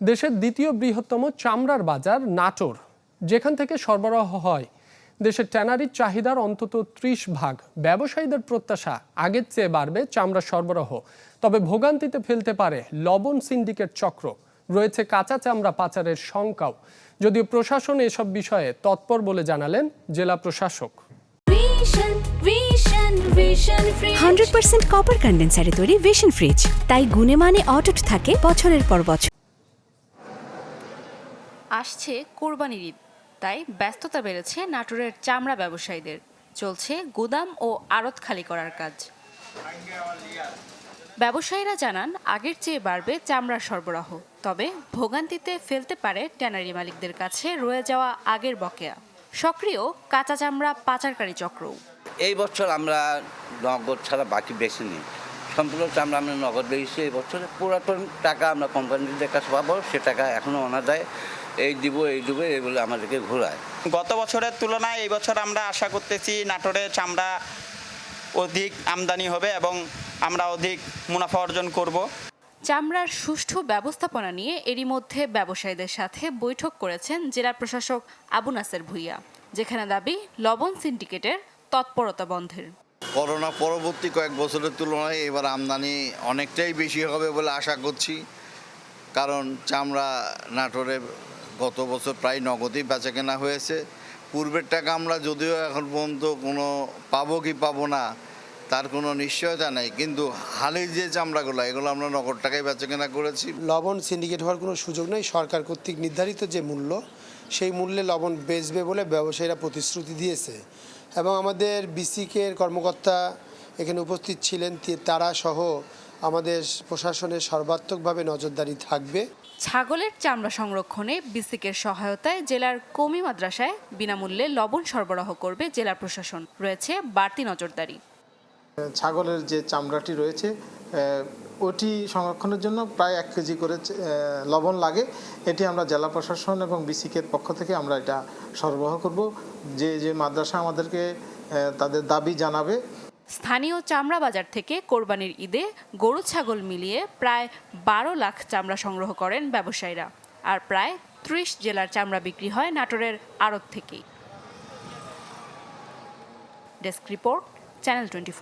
দেশের দ্বিতীয় বৃহত্তম চামড়ার বাজার নাটোর যেখান থেকে সরবরাহ হয়। দেশের ট্যানারির চাহিদার অন্তত ত্রিশ ভাগ। ব্যবসায়ীদের প্রত্যাশা আগের চেয়ে বাড়বে চামড়া সরবরাহ। তবে ভোগান্তিতে ফেলতে পারে লবণ সিন্ডিকেট চক্র। রয়েছে কাঁচা চামড়া পাচারের শঙ্কাও। যদিও প্রশাসন এসব বিষয়ে তৎপর বলে জানালেন জেলা প্রশাসক. হান্ড্রেড পার্সেন্ট কপার কন্ডেন্সারে তৈরি ভিশন ফ্রিজ তাই গুণে মানে অটুট থাকে বছরের পর বছর। আসছে কোরবানির ঈদ। তাই ব্যস্ততা বেড়েছে নাটোরের চামড়া ব্যবসায়ীদের। চলছে গুদাম ও আড়ত খালি করার কাজ। ব্যবসায়ীরা জানান, আগের চেয়ে বাড়বে চামড়ার সরবরাহ। তবে ভোগান্তিতে ফেলতে পারে ট্যানারি মালিকদের কাছে রয়ে যাওয়া আগের বকেয়া। সক্রিয় কাঁচা চামড়া পাচারকারী চক্রও। এই বছর আমরা নগদ ছাড়া বাকি বেশি নিই। সম্পূর্ণ চামড়া আমরা নগদ বেশি। এই বছরে পুরাতন টাকা আমরা কোম্পানিদের কাছে পাবো, সে টাকা এখনও অনাদায় এই দিব এই দিব এই বলে আমাদেরকে ঘোরায়। গত বছরের তুলনায় এই বছর আমরা আশা করতেছি নাটোরে চামড়া অধিক আমদানি হবে এবং আমরা অধিক মুনাফা অর্জন করব। চামড়ার সুষ্ঠু ব্যবস্থাপনা নিয়ে এরই মধ্যে ব্যবসায়ীদের সাথে বৈঠক করেছেন জেলা প্রশাসক আবু নাসের ভুইয়া যেখানে দাবি লবণ সিন্ডিকেটের তৎপরতা বন্ধের। করোনা পরবর্তী কয়েক বছরের তুলনায় এবার আমদানি অনেকটাই বেশি হবে বলে আশা করছি কারণ চামড়া নাটোরে গত বছর প্রায় নগদেই বেচা কেনা হয়েছে। পূর্বের টাকা আমরা যদিও এখন পর্যন্ত কোনো পাবো কি পাবো না, তার কোনো নিশ্চয়তা নেই। কিন্তু হালের যে চামড়াগুলো, এগুলো আমরা নগদ টাকায় বেচা কেনা করেছি। লবণ সিন্ডিকেট হওয়ার কোনো সুযোগ নেই। সরকার কর্তৃক নির্ধারিত যে মূল্য, সেই মূল্যে লবণ বেচবে বলে ব্যবসায়ীরা প্রতিশ্রুতি দিয়েছে। এবং আমাদের বিসিকের কর্মকর্তা এখানে উপস্থিত ছিলেন তারা সহ আমাদের প্রশাসনের সর্বাত্মকভাবে নজরদারি থাকবে। ছাগলের চামড়া সংরক্ষণে বিসিকের সহায়তায় জেলার কমি মাদ্রাসায় বিনামূল্যে লবণ সরবরাহ করবে জেলা প্রশাসন। রয়েছে বাড়তি নজরদারি। ছাগলের যে চামড়াটি রয়েছে ওটি সংরক্ষণের জন্য প্রায় এক কেজি করে লবণ লাগে। এটি আমরা জেলা প্রশাসন এবং বিসিকের পক্ষ থেকে আমরা এটা সরবরাহ করব। যে যে মাদ্রাসা আমাদেরকে তাদের দাবি জানাবে স্থানীয় চামড়া বাজার থেকে কোরবানির ঈদে গরু ছাগল মিলিয়ে প্রায় বারো লাখ চামড়া সংগ্রহ করেন ব্যবসায়ীরা। আর প্রায় ত্রিশ জেলার চামড়া বিক্রি হয় নাটোরের আড়ত থেকেই। Desk report, channel twenty